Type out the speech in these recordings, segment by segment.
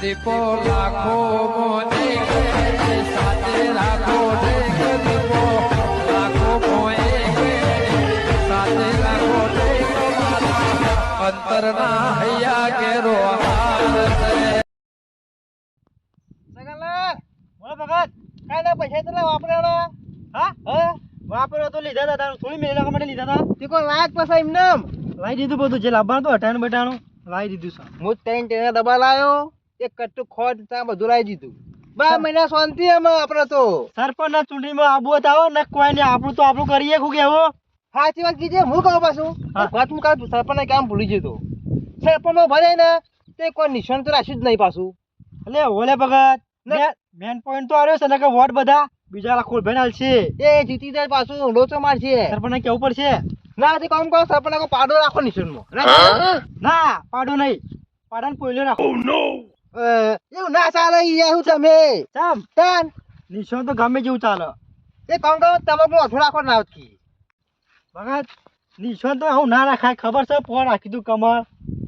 દીપો લાખો મોને સાથે રાખો દીપો. લાખો મોએ સાથે રાખો અંતરના હૈયા કેરો હાર છે. સગનલાલ બોલો ભગત કાંઈ ના પૈસા કેટલા વાપરેલો હા? હા? વાપરો તો લીધા હતા તારું થોડી મહિના માટે લીધા હતા. તે કોઈ લાયક એમને લાવી દીધું બધું જે લાવવાનું તો અઠાણું બટાણું લાવી દીધું સર હું ત્રણ દબા લાવ્યો એક કટ્ટું ખોટ ત્યાં બધું લાવી દીધું. બા મહિના શાંતિ એમાં આપણે તો. સરપંચ ના ચૂંટણીમાં આબુ હતા ને કોઈ ને આપણું તો આપણું કરીએ શું કેવો સાચી વાત કીધે હું કહું પાછું? વાત હું કાઢું સરપંચ કામ ભૂલી જતો? સરપંચ ભરે ને તે કોઈ નિશાન તો રાખ્યું જ નહીં પાછું. એટલે ઓલે ભગત મેન પોઈન્ટ તો આવ્યો છે ને કે વોટ બધા બીજા લાખો ભેનાલ છે એ જીતી જાય પાછું લોચો મારશે. સરપંચ કેવું પડશે? ના તે કામ કરો સરપંચ કો પાડો રાખો નિશાનમાં. ના પાડો નહીં. પાડાને પોઈલો રાખો. એવું ના ચાલે યાર હું તમે? ચમ તન નિશો તો ગમે જેવું ચાલે. એ કોણ કહો? તમે હું અઠો રાખો ના આવતી. ભગત નિશાન તો હું ના રાખાય. ખબર છે? પોર રાખી દઉં કમર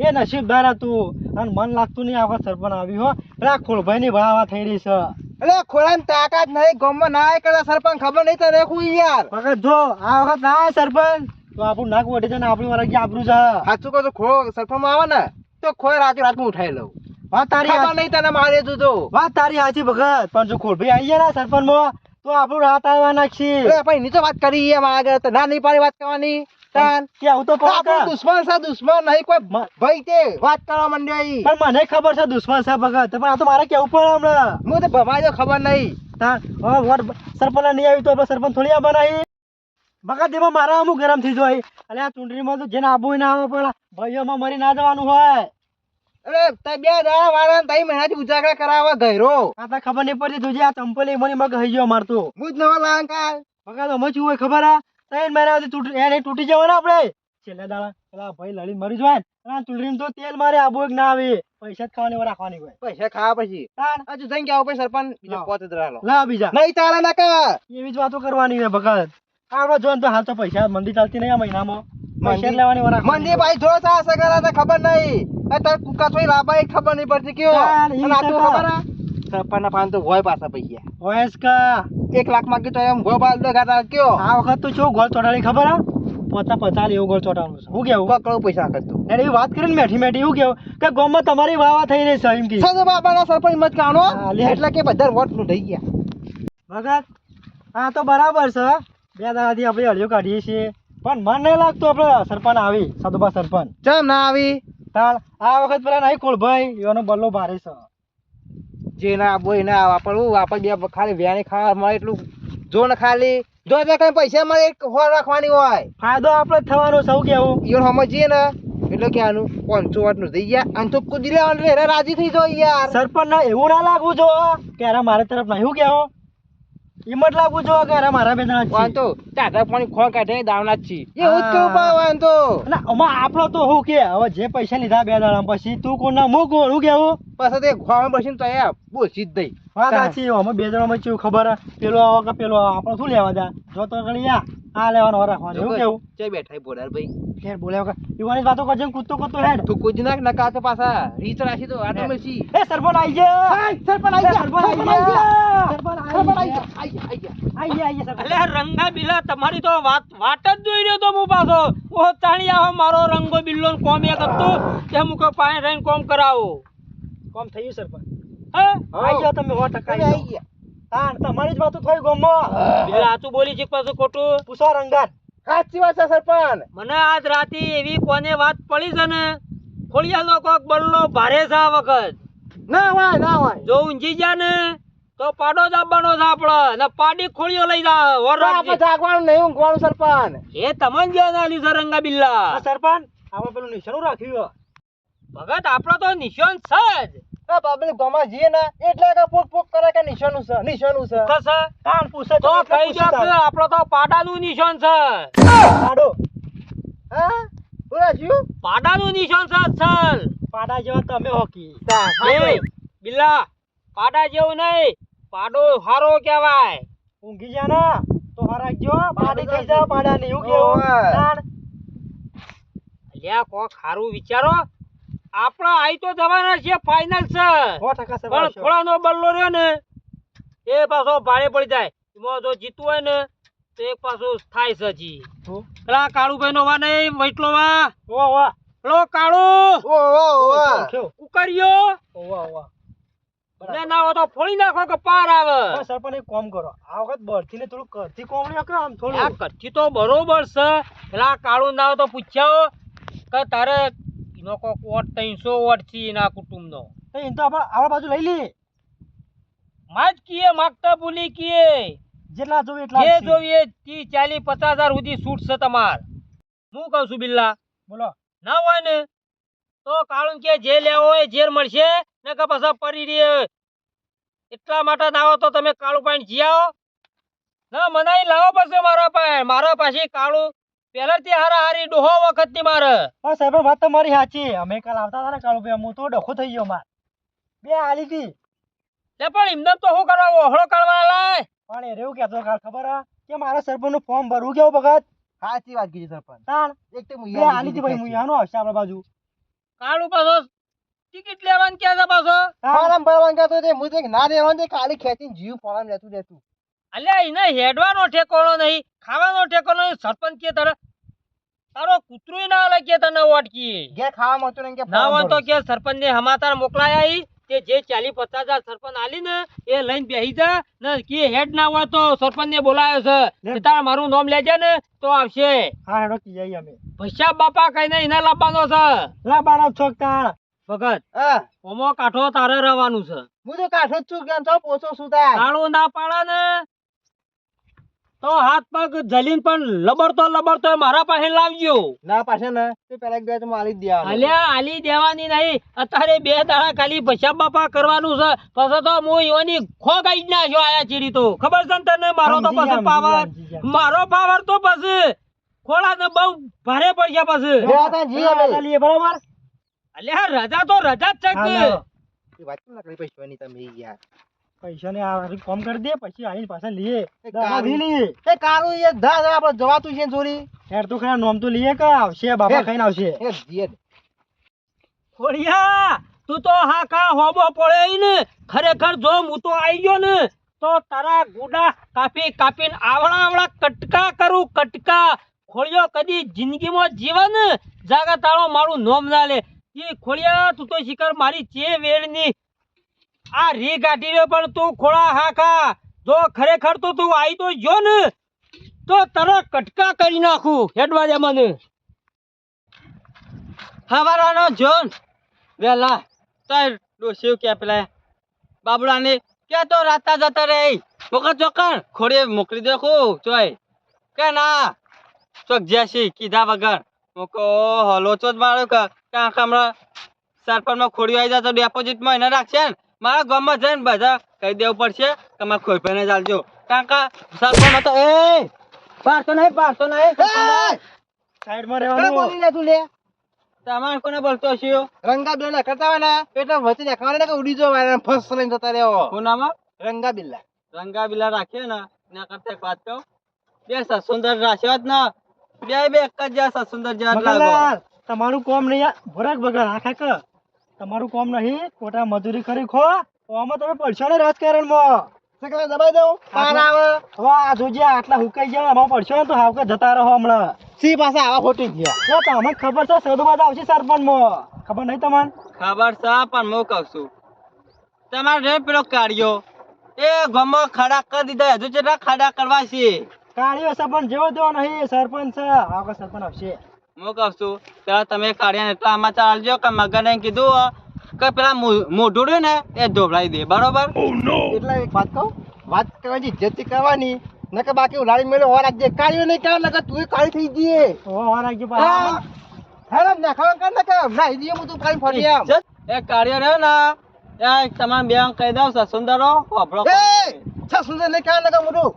એ નસીબદાર હતું. અને મન લાગતું નહીં આવા સરપંચ આવ્યું હો. પેલા ખોળભાઈ ની ભાવા થઈ રહી છે. એટલે ખોળાની તાકાત નહીં ગમમાં ના કરે સરપંચ. ખબર નહીં તને હું યાર? ભગત જો આ વખત ના સરપંચ. તો આપણું નાક વઢે છે ને આપણી વાર આપણું છે. સાચું કહો તો ખો સરપંચ આવે ને તો ખોય રાતે રાતમાં ઉઠાઈ લઉં. વાત તારી ખબર નહીં તને મારે તું તો. વાત તારી સાચી ભગત. પણ જો ખોળભાઈ આવી જાય સરપંચમાં તો આપણું રાત આવવા નાખશી. એ ભાઈ નીચે વાત કરી એમ આગળ. ના નહીં પાડી વાત કરવાની. તાન. કે આવું તો આપણું દુશ્મન છે દુશ્મન. નહીં કોઈ ભાઈ તે વાત કરવા માંડ્યા પણ મને ખબર છે દુશ્મન છે ભગત. પણ આ તો મારે કેવું પડે હમણાં? હું તો ભમાઈ તો ખબર નહીં. તાન સરપંચ નહીં આવ્યું તો આપણે સરપંચ થોડી આ બનાવી? ભગત એમાં મારા અમુક ગરમ થઈ જાય. અને આ ચૂંટણીમાં તો જેને આબુ ના આવે પણ ભાઈઓમાં મરી ના જવાનું હોય. અરે તે બે દાડા વાળા તઈ મહિનાથી ઉજાગરા કરાવવા ગયરો. આ તો ખબર નહીં પડતી તુજે આ ચંપલી મની મગ હઈ ગયો મારતો હું જ નવા લાંકાલ ભગત અમે શું હોય ખબર આ? ત્રણ મહિનાથી તૂટી એને તૂટી જવાના આપણે. છેલ્લા દાડા પેલા ભાઈ લડી મરી જવાય અને આ તો તેલ મારે આબુ એક ના આવે. પૈસા જ ખાવાની રાખવાની હોય. પૈસા ખાવા પછી? હજુ જઈને કે આવો પછી સરપંચ બીજો પોતે લા. બીજા. નહીં ચાલે ના કા એવી જ વાતો કરવાની હોય ભગત. આપણે જોન તો હાલ તો પૈસા મંદી ચાલતી નહીં આ મહિનામાં. જ લેવાની મંદી ભાઈ જો થા સગરા તો ખબર નહીં. આ તાર કુકા ખબર નહીં પડતી કયો? અને આ તો ખબર આ? પાન તો હોય પાછા પૈસા. હોય કા. એક લાખ માંગી તો એમ ગો બાલ દો ગાતા કયો? આ વખત તો છો ગોળ ચોટાડી ખબર આ પોતા પચાસ એવું ગોળ ચોટાડવાનું છે. હું કેવું? કકડો પૈસા કરતો એવી વાત કરીને મેઠી મેઠી એવું કેવું? કે ગામમાં તમારી વાવા થઈ રહી છે એમ કે. સદ બાબાના સરપંચ મત કાણો એટલે કે બધા વોટનું થઈ ગયા. ભગત હા તો બરાબર છે બે દાડાથી આપણે અડિયો કાઢીએ છીએ. પણ મને નહીં લાગતું આપણે સરપંચ આવી સદુબા સરપંચ. ચમ ના આવી? તાળ આ વખત પેલા નહીં કોળભાઈ એનો બલ્લો ભારે છે. જે ના આબો ના આ વાપરવું વાપર બે ખાલી વ્યાને ખાવા મળે એટલું જો ને ખાલી. જો તે કઈ પૈસા મળે એક હોર રાખવાની હોય. ફાયદો આપણે થવાનો સૌ કેવું ઈવન સમજીએ ને. એટલે કે આનું પાંચસો વાટનું થઈ ગયા. અને તો કુદી લેવાનું રાજી થઈ જાય યાર. સરપંચ ના એવું ના લાગવું જો કે મારા તરફ નહીં. કેવું હિંમત લાગુ જો કે અરે મારા બેના વાંધો. તાતા પાણી ખોળ કાઢે દાવના જ. છી એ કેવું પાવ વાંધો. ના અમા આપણો તો હું કે હવે જે પૈસા લીધા બે દાડા પછી તું કોના ના હું કોણ હું? કેવું પછી તે ખોવામાં બેસીને તો આયા બોલશી જ વાત સાચી અમે બે જણા કેવું ખબર? પેલો આવો કે પેલો આવો. આપણે શું લેવા દા જો તો ગણી આ આ લેવાનો રાખવાનો એવું કેવું? ચઈ બેઠા બોલાર ભાઈ. ફેર બોલ્યા વગર. યુવાની વાતો કરજે કૂદતો કૂદતો હેડ. તું કુજ નાખ ના કાતે પાછા રીત રાખી તો આટો મેસી એ સરપણ આઈ ગયા! સરપણ આઈ ગયા સરપણ આઈ ગયા! સરપણ આઈ ગયા આઈ જા, આઈ જા. આઈ ગયા આઈ ગયા અલે રંગા બિલા તમારી તો વાત વાટ જ જોઈ રહ્યો તો હું પાછો. ઓ તાણી આવો મારો રંગો બિલ્લો કોમ એક હતો. તે મુકો પાણી રહીને કોમ કરાવો. કોમ થયું સરપંચ. હે? ગયા તમે સો ટકા આઈ ગયા. તાણ તમારી જ વાતો થઈ ગોમમાં. બિલા આતું બોલી છે પાછું ખોટું. પૂછો રંગાર સાચી વાત છે સરપંચ. મને આજ રાતે એવી કોને વાત પડી છે ને? ખોળિયા લોકો બળલો ભારે છે આ વખત. ના હોય ના હોય. જો ઊંજી જા ને તો પાડો દાબવાનો છે આપડે ને પાડી ખોળીઓ લઈ જા વર આપણે જાગવાનું નહીં ઊંઘવાનું સરપંચ. એ તમને જો ના છે રંગા બિલ્લા. સરપંચ આપણે પેલું નિશાનું રાખ્યું ભગત આપણો તો નિશાન છે જ. આ બાબલે ગોમાં જઈએ ને એટલે કે પોક પોક કરે કે નિશાનું છે નિશાનું છે. કશે તાણ પૂછે તો કઈ પૂછે દો કે તાણ. આપણો તો પાડાનું નિશાન છે. પાડો. હા? જીવ પાડાનું નિશાન છે અસલ પાડા જેવા તમે હોકી એ બિલ્લા પાડા જેવું નહીં. પાડો હારો કહેવાય. ઊંઘી જા ને. તો હરાજો પાડી થઈ જાવ પાડા ની એવું. કેવું ઓવે. અલ્યા કોક હારું વિચારો. આપણા આઈ તો જવાના છે ફાઇનલ છે. પણ થોડાનો બલ્લો રહ્યો ને એ પાછો ભારે પડી જાય. એમાં જો જીતવું હોય ને તો એક પાછું થાય છે જી પેલા કાળુભાઈ નો વા નહીં વૈટલો વા વાહ વાહ પેલો કાળુ. ને ના હોય તો ફોડી નાખો કે પાર આવે. એક કામ કરો. આ વખત બળથી ને થોડું કરથી કોમણી કરો આમ આ થોડું કચ્છી તો બરોબર છે. પેલા કાળુ ના હોય તો પૂછ્યો કે તારે એનો કોક વોટ ત્રણસો વોટ છે એના કુટુંબનો. તો એને તો આપણે આપણા બાજુ લઈ લઈએ માં જ કીએ માગતા ભૂલી કીએ. જેટલા જોવે એટલા જે. જોઈએ ત્રીસ ચાલીસ પચાસ હજાર સુધી છૂટ છે તમાર. હું કહું છું બિલ્લા બોલો. ના હોય ને તો કાળું કે જે લેવો હોય ઝેર મળશે ને કે પછી પરી રહે. એટલા માટે ના આવો તો તમે કાળું પાણી જી આવો ના મનાઈ લાવો પછી મારા પાસે મારા પાસે કાળું પહેલાથી હારા હારી ડોહો વખતની મારે. હા સાહેબ વાત તમારી સાચી. અમે કાલ આવતા હતા ને કાળુભાઈ હું તો ડખો થઈ ગયો માર. બે આલી હતી લે પણ એમને તો શું કરવા ઓહળો કરવા લાય પણ એ રેવું કેતો કાલ ખબર હા? કે મારા સરપંચનું ફોર્મ ભરવું કેવું ભગત? સાચી વાત કીધી સરપંચ. તાણ. એક તો બે આલી હતી ભાઈ મુયાનો આવશે આપણા બાજુ. કાળુ પાછો ટિકિટ લેવાની કે છે પાછો? ફોર્મ ભરવાનું કહેતો તે મું તો ના દેવાનું તે કાલી ખેંચીને જીવ ફોરમ લેતું રહેતું અલ્યા એને હેડવાનો ઠેકોણો નહીં ખાવાનો ઠેકોણો નહીં સરપંચ કે તારે તારો કૂતરું ના અલગ કે તને ઓટકી. જે ખાવા મતું કે ના હોય તો કે સરપંચ ને હમાતાર મોકલાયા ઈ કે જે ચાલી પચાસ હજાર સરપંચ આલી ને એ લઈને બેહી જા. ને કે હેડ ના હોય તો સરપંચ ને બોલાયો છે. કે તારે મારું નામ લેજે ને તો આવશે. હા હેડો કી જઈ અમે. પૈસા બાપા કઈ ને એને લાવવાનો છે. લાવવાનો છોક તાર. ભગત ઓમો કાઠો તારે રહેવાનું છે. હું તો કાઠો જ છું કે છો પોચો સુતા તાર ના પાડે ને તો હાથ પગ જલીન પણ લબડતો લબડતો મારા પાસે લાવજો. ના પાસે ને. તે પેલા એક બે તો માલી જ અલ્યા આલી દેવાની નહીં. અત્યારે બે દાડા ખાલી પૈસા બાપા કરવાનું છે. પછી તો હું ઈવાની ખો ગાઈ જ નાખ્યો આયા ચીડી તો. ખબર છે ને તને? મારો તો પછી પાવર મારો પાવર તો પછી ખોળા ને બહુ ભારે પૈસા પછી. બરાબર? અલ્યા રજા તો રજા જ છે કે વાત ના કરી? પૈસાની તમે યાર. પૈસા ને આ કોમ કરી દે પછી આવીને પાછા લઈએ. એ દવા કારું. બી લઈએ. એ કારું એ ધા ધા આપણે જવાતું છે ચોરી? યાર તો ખરા નોમ તો લઈએ કે આવશે બાબા ખાઈને આવશે. એ જીએ ખોડિયા તું તો હા કા હોબો પડે ને? ખરેખર જો હું તો આવી ગયો ને તો તારા ગુડા કાપી કાપીને આવડા આવડા કટકા કરું કટકા. ખોળિયો કદી જિંદગીમાં જીવન ને જાગા તાળો મારું નોમ ના લે. એ ખોડિયા તું તો શિકર મારી ચે વેળની આ રી કાઢી રહ્યો પણ તું ખોળા હાખા. જો ખરેખર તો તું આવી તો જો ને, તો તરત કટકા કરી નાખું. હેડવા મને. હવારાનો જોન. વેલા, તાર ડોસ્યું કે પેલા બાબડાને કે તો રાતા જતા રે મોકર ચોકર ખોડે મોકલી દેખો ચોય. કે ના? ચોક જ્યાસી કીધા વગર. મોકો હલો ચો મારો કે કાં હમણાં સરપંચમાં ખોડી આવી જતો ડેપોઝિટમાં એને રાખશે ને? મારા ગામમાં જઈને બધા કહી દેવું પડશે કે મારા ખોરભાઈને ચાલજો કારણ કે સરપંચમાં તો એ પાડતો નહીં પાડતો નહીં. સાઈડમાં રહેવાનું. બોલી લે તું લે. તમારે કોને બોલતો છો રંગા બિલ્લા કરતા હોય ને એટલે વચ્ચે દેખાવાને કે ઉડી જો વાયરા ફસ લઈને જતા રહેવો શું નામ રંગા બિલ્લા રંગા બિલ્લા રાખીએ ને એના કરતા એક વાત કહું. બે સસુંદર રાખ્યો જ ને બે બે એક જ જ્યાં સસુંદર જ્યાં લાગો. તમારું કોમ નહીં ભરક બગર આખા કે? તમારું કોમ નહીં ખોટા મજૂરી કરી ખો. આમાં તમે પડશો ને રાજકારણમાં. દબાઈ દઉં? પાર આવે. હવે આ જોજે આટલા હુકાઈ ગયા આમાં પડશો ને તો હાવકે જતા રહો હમણાં. સી પાસે આવા ખોટી ગયા તમને ખબર છે સદુબાદ આવશે સરપંચમાં. ખબર નહીં તમને? ખબર છે પણ હું કહું છું. તમારે રે પેલો કાઢ્યો. એ ગમો ખડા કરી દીધા હજુ જેટલા ખડા કરવા છે? કાઢ્યો સરપંચ જેવો તેવો નહીં સરપંચ છે. આવકે સરપંચ આવશે. હું કહું છું પેલા તમે કાઢ્યા એટલા આમાં ચાલજો કે મગને કીધું કે પેલા મોઢું રહ્યું ને એ ધોવડાવી દે બરોબર? એટલે એક વાત કહું વાત કરવાની ઇજ્જતથી કરવાની નકર બાકી ઉલાડી મેળો હોવા રાખજે. કાળીઓ નહીં કર નકર તું કાળી થઈ જઈએ. ઓ રાખજે. હેલો નાખવા કર નકર ના દઈએ હું તું કાળી ફરી આમ. ઇજ્જત, એ કાઢ્યો રહ્યો ને એ તમામ બે કહી દઉં સસુંદરો હોભળો એ છ સુંદર નહીં કર નકર મોટું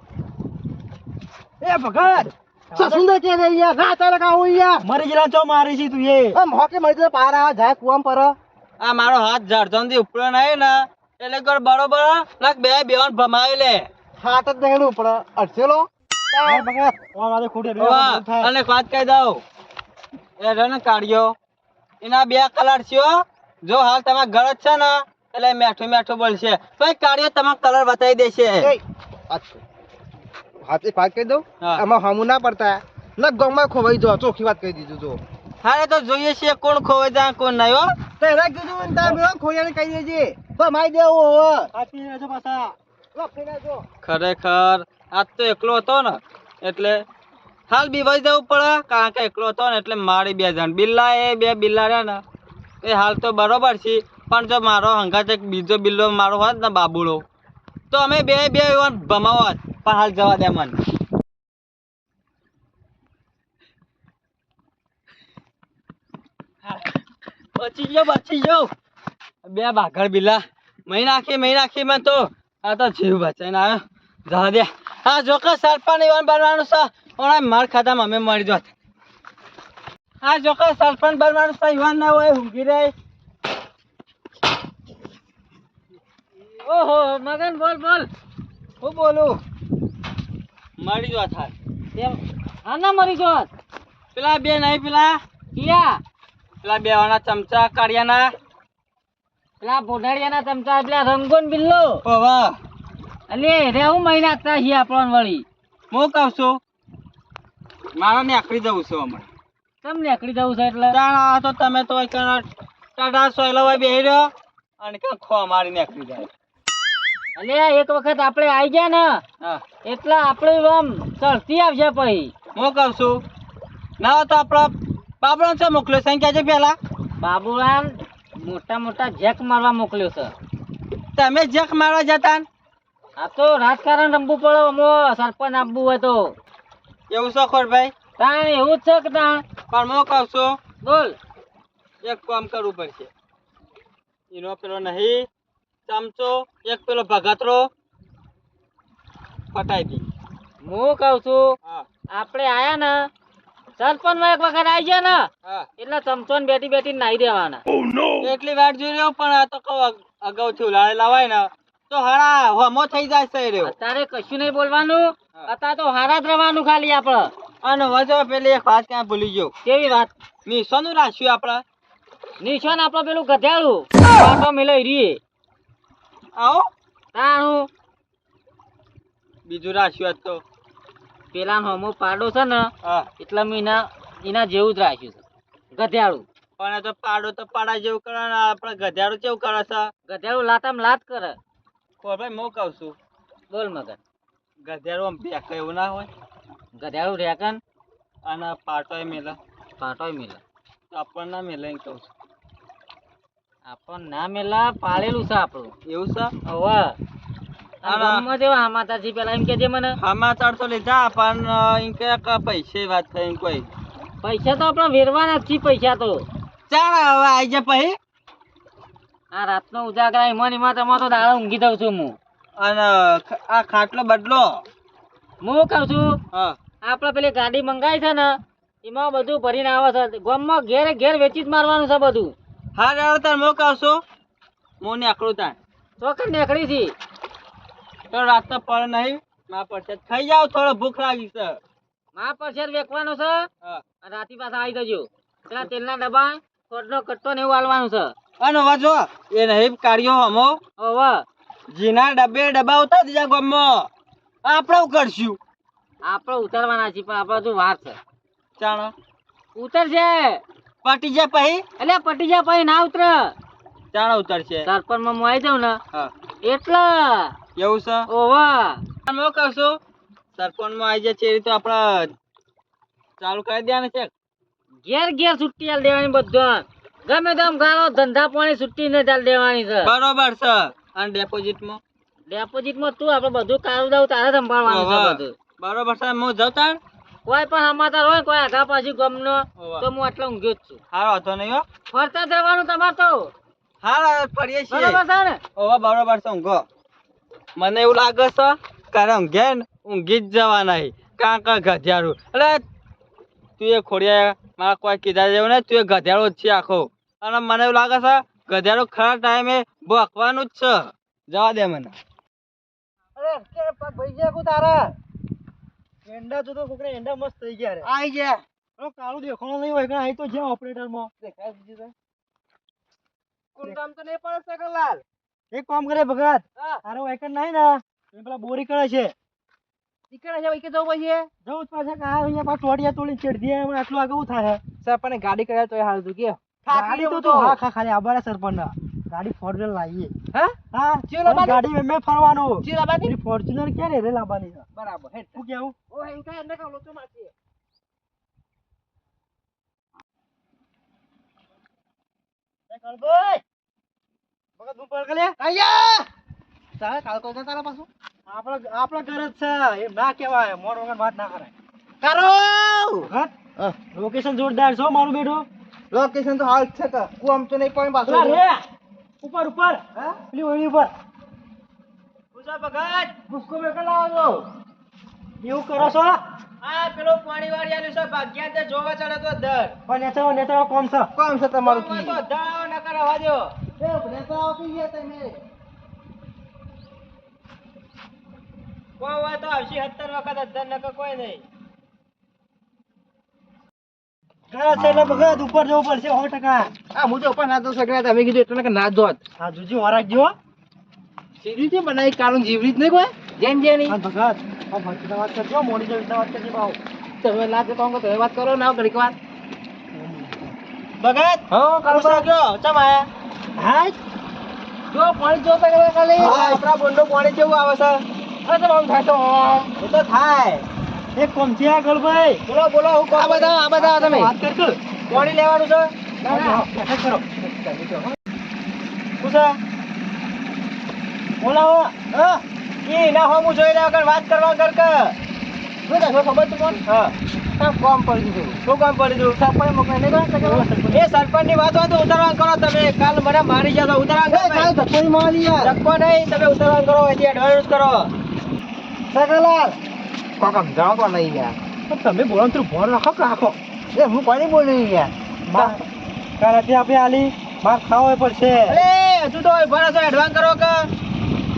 એ ભગત! છ સુંદર કે રે યાર ના તારે કા હું યાર? મરી ગયેલા છો મારી છે તું એ? આમ હોકે મળી જાય પાર આવે જાય કુવામ પર. આ મારો હાથ ઝાડઝોનથી ઉપડ્યો નહીં ને એટલે કર બરોબર નાક બે બેવાન ભમાવી લે. હાથ જ નહીં ઉપર અડસેલો એ ભગત ઓ મારે ખોટી રહ્યો હોવા, થાય. અને વાત કહી દઉં. એ રહ્યો કાઢ્યો. એના બે કલર છે જો હાલ તમે ઘર છે ને એટલે મેઠું મેઠું બોલશે. તો કાઢ્યો તમારો કલર બતાવી દેશે. એય, હાથ વાત કહી દઉં? હા. આમાં હમું ના પડતા. ના ગામમાં ખોવાઈ જો ચોખ્ખી વાત કહી દીધું તો હારે તો જોઈએ છીએ કોણ ખોવાઈ જાય કોણ નહીં હો. તો એના કીધું ને તાર મેળો ખોયાને કહી દેજે તો મારી દેવું હવે આપી રહેજો પાછા. ખરેખર આજ તો એકલો હતો ને એટલે હાલ બીવાઈ જવું પડે કારણ કે એકલો હતો ને એટલે મારી બે જણ. બિલ્લા એ બે બિલ્લા રહ્યા ને એ હાલ તો બરોબર છે પણ જો મારો હંગાત એક બીજો બિલ્લો મારો હોત ને બાબુડો. તો અમે બે બે ભમાવત પણ હાલ જવા દે મન. બચી ગયો બચી ગયો. બે ભાગળ બિલા. મહી નાખી મહી નાખી મેં તો. આ તો જીવ બચાઈને આવ્યો. જવા દે. હા જોકે સરપંચ એવાનું બનવાનું છે. ઓણા માર ખાતામાં અમે મરી જોત હા જોકે સરપંચ બનવાનું છે ઈવાન ના હોય, ઊંઘી રહે. ઓહો મગન બોલ બોલ. હું બોલું? મરી જવા હાલ. હા ના મરી જવા પેલા બે નહીં પેલા? કિયા? પેલા બે વાળા ચમચા કાઢ્યાના. પેલા પોઢાડિયાના ચમચા પેલા રંગોન બિલ્લો. ઓવા અલે રેવું મહિના તા હી આપણને વળી. હું કહું છું મારે ને આખરી જવું છે હમણાં. તમને એકડી જવું છે એટલે? તાણ આ તો તમે તો ટાટા સોયલા હોય બેહી રહ્યો અને ક્યાં ખો મારી નીકળી જાય. અલે એક વખત આપણે આવી ગયા ને એટલે આપણે આમ ચડતી આવશે પછી હું કહું છું ના તો આપણા બાબરો છે મોકલ્યો? સંખ્યા છે પેલા બાબુલાલ મોટા મોટા જેક મારવા મોકલ્યો છે. તમે જેક મારવા જતા? આ તો રાજકારણ રમવું પડે અમો સરપંચ આપવું હોય તો. એવું છે ખોરભાઈ તાણ એવું જ છે કે તાણ? પણ હું કહું છું બોલ. એક કામ કરવું પડશે. એનો પેલો નહીં. ચમચો એક પેલો ભગતરો પટાઈ દી. હું કઉ છું આપણે આયા ને સરપંચમાં એક વખત આવી ગયા ને એટલે ચમચો ને બેટી બેટી નાઈ દેવાના. એટલી વાર જોઈ રહ્યો પણ આ તો કઉ અગાઉ અગાઉથી ઉલાળે લાવાય ને તો હારા હમો થઈ જાય છે રહ્યો. તારે કશું નહીં બોલવાનું અત્યારે તો હારા જ રહેવાનું ખાલી આપણે. અને વજો પેલી એક વાત ક્યાં ભૂલી ગયો? કેવી વાત? નિશાનું રાખ્યું આપણે. નિશાન આપણે પેલું ગધેડું. પાટો મિલાઈ રીએ. આવો. તાણું. બીજું રાખ્યું આજ તો. પેલા હોમો પાડો છે ને એટલે મેં એના એના જેવું જ રાખ્યું છે. ગધેડું. પણ તો પાડો તો પાડા જેવું કરે ને આપણે ગધેડું કેવું કરે છે? ગધેડું લાતામ લાત કરે. ભાઈ હું કહું છું? બોલ મગર. ગધેડું આમ ભેક એવું ના હોય? ગધેડું રેકન. અને પાટોય મેલે. પાટોય મિલે. તો આપણને ના મેલે એમ કહું છું. આપણ ના મેલા પાળેલું છે આપણું. એવું છે? હવે. માતાજી પેલા એમ કેજે મને. સમાચાર તો લીધા પણ એમ કે કે પૈસે વાત થઈ કોઈ. પૈસા તો આપણે વેરવાના જ છીએ પૈસા તો. ચાલ હવે આવી જા પછી. આ રાતનો ઉજાગરા એમાં એમાં તમારો દાડો ઊંઘી દઉં છું હું. અને આ ખાટલો બદલો. હું કહું છું? આપણે પેલી ગાડી મંગાવી છે ને એમાં બધું ભરીને આવે છે. ગામમાં ઘેર ઘેર વેચી જ મારવાનું છે બધું. હા રેડો તાર હું કહું છું આકડું તાર. ચોકન નીકળી છી. તો રાતનો પડ નહીં માં પડશે ખાઈ જાવ થોડો ભૂખ લાગી છે. મા પરસેર વેકવાનો છે? હા. રાતી પાછા આવી જજો. પેલા તેલના ડબ્બા ખોટનો કટ્ટો ને એવું હાલવાનું છે. અને વાજો એ નહીં કાઢ્યો હમો. હવે. જીના ડબ્બે ડબ્બા ઉતાર દીધા ગમો. આપણે કરશું. આપણે ઉતરવાના છીએ પણ આપણે તો વાર છે. ચાલો. ઉતરશે પટી જાય પછી એટલે પટી પછી ના ઉતરે. ચાલો ઉતરશે. સરપંચમાં આવી જાઉં ને. એટલે. એવું છે? ઓવા. હું કરશો સરપંચમાં આવી છે એ તો આપણે ચાલુ કરી દેવાનું છે. ઘેર ઘેર છુટ્ટી આલ દેવાની બધું ગમે તેમ ગાળો ધંધા પાણી છુટ્ટી ને ચાલ દેવાની છે. બરોબર છે. અને ડેપોઝિટમાં? ડેપોઝિટમાં તું આપણે બધું કાઢું દઉં તારે સંભાળવાનું છે બધું. બરોબર છે. હું જાઉં તાર? કોઈ પણ સમાચાર હોય કોઈ આગા પાછી ગમનો. તો હું આટલો ઊંઘ્યો જ છું. હારો હતો નહીં હો. ફરતા જ રહેવાનું તમારે તો. હારો ફરીએ છીએ. બરોબર છે ને? ઓવા બરોબર છે ઊંઘો. મને એવું લાગે છે કારણ ઊંઘે ને ઊંઘી જ જવા નહીં કાં કાં એટલે તું એ ખોડિયા મારા કોઈ કીધા જેવું ને તું એ ગધેડો જ છે આખો. અને મને એવું લાગે છે ગધેડો ખરા ટાઈમે ભોકવાનું જ છે. જવા દે મને. અરે કે પગ ભઈ ગયા તારા? એંડા જોતો કોકને એંડા મસ્ત થઈ ગયા રે. આઈ ગયા. ઓ કાળું દેખાણો નહીં હોય કે અહીં તો જ્યાં ઓપરેટરમાં દેખાય બીજું તો. કોણ કામ તો નહીં પડે સગનલાલ એક કામ કરે ભગત. તારો વાયકન નહીં ને એ પેલા બોરી કરે છે. ઈકડે છે વૈકે જવું પછી? જવું પાછા કે અહીંયા પાછું ટોટિયા તોડી ચડી દે આટલું આગળ થાય. સર પણ ગાડી કરે તો હાલ તું કે ગાડી તો હા ખા ખાલી આભાર સરપંચ ગાડી ફોર્ચ્યુનર લાવીએ. હા? હા ચિયો લાવવાની? ગાડી મેં ફરવાનો. ચી લાવવાની? ફોર્ચ્યુનર ક્યારે રે લાવવાની? બરાબર હેડ શું કેવું ઓ હેંકા એને કાલો તો મારશે એ કાળભાઈ ભગત હું પર કલે આયા! તારે કાલ કોઈ તારા પાછો? આપણા આપણા ઘર જ છે એમ ના કહેવાય. મોડ વગર વાત ના કરાય. કરો હા? લોકેશન જોરદાર છો મારું બેઠું લોકેશન તો હાલ છે કે કુ આમ તો નહીં પણ પાછું રે! ઉપર ઉપર. હા? પેલી ઓળી ઉપર. પૂછો ભગત. ગુસ્કો બેકર લાવો એવું કરો છો? આ પેલો પાણી વાળી આલ્યું છે ભાગ્યા તે જોવા ચડે તો દર પણ નેચરો નેચરો કોમ છે? કોમ છે તમારું કી? તો દાવ ન કરવા દો. એ નેતા આપી ગયા તમે. કોઈ હોય તો આવશે સત્તર વખત અધર નકર કોઈ નહીં. ઘર છે એટલે ભગત ઉપર જવું પડશે સો ટકા. આ હું તો પણ ના તો સગડા તમે કીધું એટલે કે ના જોત હા જોજી હોરાક જો સીધી છે બનાવી કારણ જીવરી જ નહીં કોઈ. જેમ જેની. ભગત હા વાત કરજો મોડી જો વાત કરજો બાવ. તમે ના તો તમે વાત કરો ના ઘડીક વાત. ભગત હા કાળો સાગ્યો ચમ આયા? હા જો. પાણી જોતા કરે ખાલી. આપણા બોંડો પાણી જેવું આવે છે. અરે તો આમ થાય તો તો થાય. એક કોમ છે આગળ ભાઈ? બોલો બોલો હું આ બધા આ બધા તમે. વાત કરજો લેવાનું છે? બેઠક કરો. બોલાવો. હા. ના હો હું જોઈ રહ્યા વાત કરવા કર કે? શું થાય ખબર હા. કામ કામ પડી દીધું શું કામ પડી દઉં સરપંચ મોકલે નહીં એ સરપંચ. ની વાત હોય તો ઉતરવાન કરો તમે. કાલ મને મારી જશો ઉતરવાન એ કાલ ધક્કો નહીં મારી યાર. ધક્કો નહીં તમે ઉતરવાન કરો એથી એડવાન્સ કરો. સગલાલ કોક સમજાવો નહીં યાર તમે બોલો તો ભોર રાખો કે રાખો એ હું કોની બોલી યાર કારાથી આપણે આલી માર ખાવો પડશે અરે હજુ તો ભરાસો એડવાન્સ કરો કે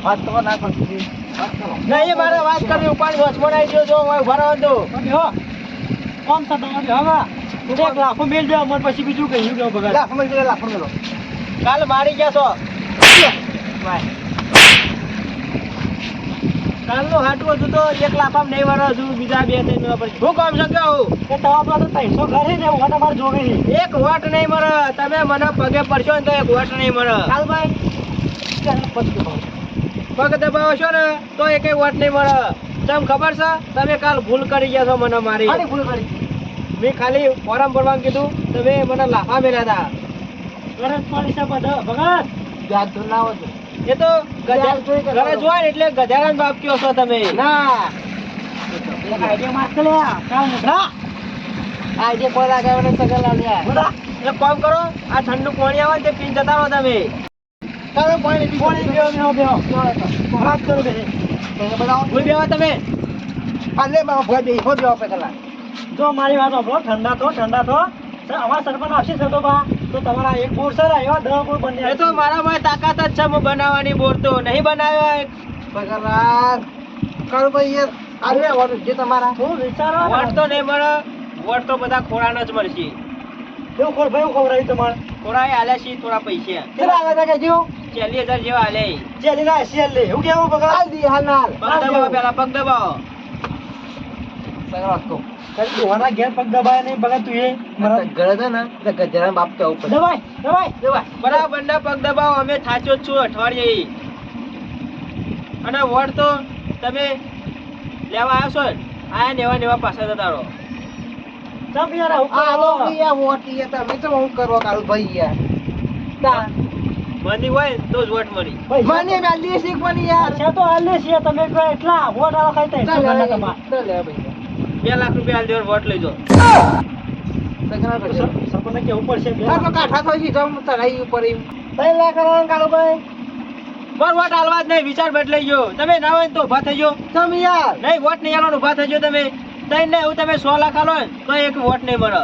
વાત તો ના કરતી નહીં મારે વાત કરવી ઉપાડી વચમાં આવી ગયો જો હું રહો તો કોમ થતો હવે એક લાખો મેલ દે અમર પછી બીજું કહ્યું કે બગાડ લાખ મેં કીધું લાખ મેલો કાલ મારી ગયા છો કાલનું હાટું હતું તો એક લાફામ નહીં વળો હજુ બીજા બે ત્રણ નો પછી. હું કામ શક્યો હું કે તમારા તો ત્રણસો ઘરે ને હું તમારે જોવે એક વોટ નહીં મળે. તમે મને પગે પડશો ને તો એક વોટ નહીં મળે. કાલભાઈ પગ દબાવો ને તો એક વોટ નહીં મળે. તમ ખબર છે? તમે કાલ ભૂલ કરી ગયા છો મને મારી. ભૂલ કરી? મેં ખાલી ફોરમ ભરવાનું કીધું. તમે મને લાફા મેળ્યા હતા ગરજ પડી છે બધા. ભગત! વ્યાજ તો ના હોય એ તો ઘરે જોવા એટલે ગધાડાનો બાપ કયો છો તમે? ના. આઈડિયા માર કે લે કામ કરો આ ઠંડુ પાણી આવે તે પીને જતા રહો તમે. ચાલો પાણી પાણી પીઓ પીઓ પીઓ. વાત કરો બે તમે બતાવો ભૂલ બેવા તમે? ભોય બે પેલા જો મારી વાત સાંભળો ઠંડા તો ઠંડા તો સર અમારા સરપંચ આવશે સર તો બા. તો તમારા એક બોર સર એવા દસ બોર બંને એ તો મારામાં તાકાત જ છે બનાવવાની બોર તો નહીં બનાવ્યો સગલાલ કરું ભાઈ યાર. આલે વાળું જે તમારા. હું વિચારો વોટ તો નહીં મળે. વોટ તો બધા ખોરાના જ મળશે. એવું ખોર ભાઈ ખબર તમારે. ખોરા આલે છે થોડા પૈસા. કેટલા આવે છે કે જીવ? હજાર જેવા આલે ચાલી ના એવું કેવું બગા હાલ દી હાલ ના પગ દબાવો પેલા પગ દબાવો. સગલાલ કહો. કઈ દોવાના ઘેર પગ દબાય નહીં બગા તું એ ઘરે છે ને એટલે ગજરાના બાપ કેવું પડે. દબાય દબાય. દબાય. બરાબર ના પગ દબાવો અમે થાચો છું અઠવાડિયે. અને વોટ તો તમે લેવા આવ્યો છો આયા નેવા નેવા પાછા જતા રહો. ચમ યાર આ લો યાર મોટી યાર તમે તો હું કરવા કાળું ભાઈ યાર? તા મની હોય તો જ વોટ મળી. મને મે મને યાર? છે તો છે તમે કોઈ એટલા વોટ આવા ખાઈ લે ભાઈ. બે લાખ રૂપિયા દેવા વોટ લેજો. સરપંચને કેવું પડશે આ તો કાઠા થઈ તો ચડાઈ ઉપર એમ. તઈ લા કરવાનું કાળું પણ વોટ હાલવા જ નહીં વિચાર બદલાઈ ગયો. તમે ના હોય તો ઊભા થઈ ગયો. તમે યાર. નહીં વોટ નહીં આલવાનો ઊભા થઈ ગયો તમે. તઈ ને તમે સો લાખ આલો તો એક વોટ નહીં મળે.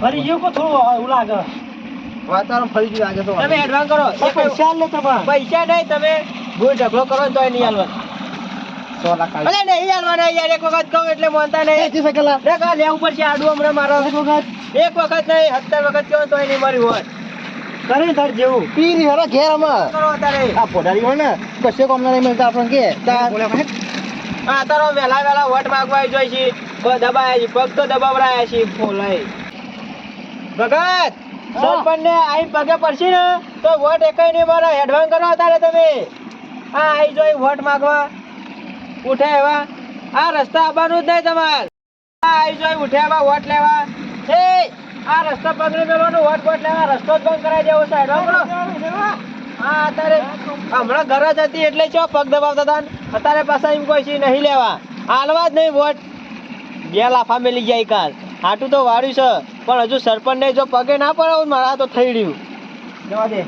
ફરી ગયું કો થોડું એવું લાગે? વાતાવરણ ફરી ગયું તો તમે એડવાન્સ કરો. પૈસા લે તમારે પૈસા નહીં તમે ભૂલ ઢગલો કરો તો તોય નહીં આલવાનું. સો લાખ. અરે નહીં હાલવાના યાર એક વખત કહું એટલે માનતા નહીં. જી સકેલા. દેખ આ લેવું પડશે આડું હમણાં મારો. એક વખત. એક વખત નહીં સત્તર વખત કહો તોય નહીં મારી હોય. કરી તાર જેવું. પી હેરો ઘેર. કરો આ પોડારી હોય ને કશે કોમ નહીં મળતા આપણને કે. તાર વેલા વેલા વોટ માંગવા જોઈ છે. દબાયા છે પગ તો દબાવડાયા છે ફોલાય ભગત સરપંચ ને આઈ પગે પડશે ને તો વોટ એકાઈ નહીં મારા. એડવાન્સ કરો તારે તમે. હા આઈ જોઈ વોટ માંગવા. ઉઠે એવા. આ રસ્તા આવવાનું જ નહીં તમારે. આવી જોઈ ઉઠે એવા, વોટ લેવા. એ આ રસ્તા પકડી મેળવાનો વોટ વોટ લેવા. રસ્તો જ બંધ કરાવી દેવો સાહેબ. હા અત્યારે હમણાં ઘર જ હતી એટલે ચો પગ દબાવતા હતા અત્યારે પાછા એમ કોઈ છે નહીં લેવા. હાલવા જ નહીં વોટ. બે લાફા મેલી જાય કાલ આટું તો વાળ્યું છે. પણ હજુ સરપંચ ને જો પગે ના પડાવું મારા તો થઈ રહ્યું. જવા દે.